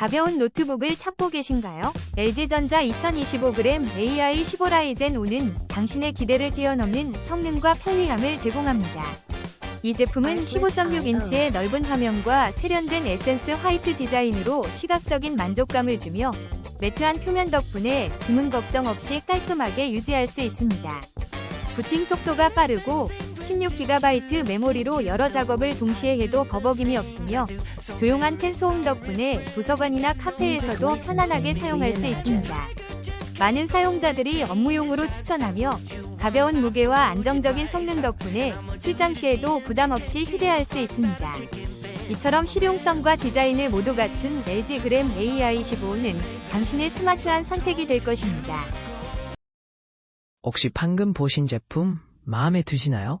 가벼운 노트북을 찾고 계신가요? LG전자 2025g AI 15 라이젠 5는 당신의 기대를 뛰어넘는 성능과 편리함을 제공합니다. 이 제품은 15.6인치의 넓은 화면과 세련된 에센스 화이트 디자인으로 시각적인 만족감을 주며 매트한 표면 덕분에 지문 걱정 없이 깔끔하게 유지할 수 있습니다. 부팅 속도가 빠르고 16GB 메모리로 여러 작업을 동시에 해도 버벅임이 없으며 조용한 펜 소음 덕분에 도서관이나 카페에서도 편안하게 사용할 수 있습니다. 많은 사용자들이 업무용으로 추천하며 가벼운 무게와 안정적인 성능 덕분에 출장 시에도 부담 없이 휴대할 수 있습니다. 이처럼 실용성과 디자인을 모두 갖춘 LG 그램 AI15는 당신의 스마트한 선택이 될 것입니다. 혹시 방금 보신 제품 마음에 드시나요?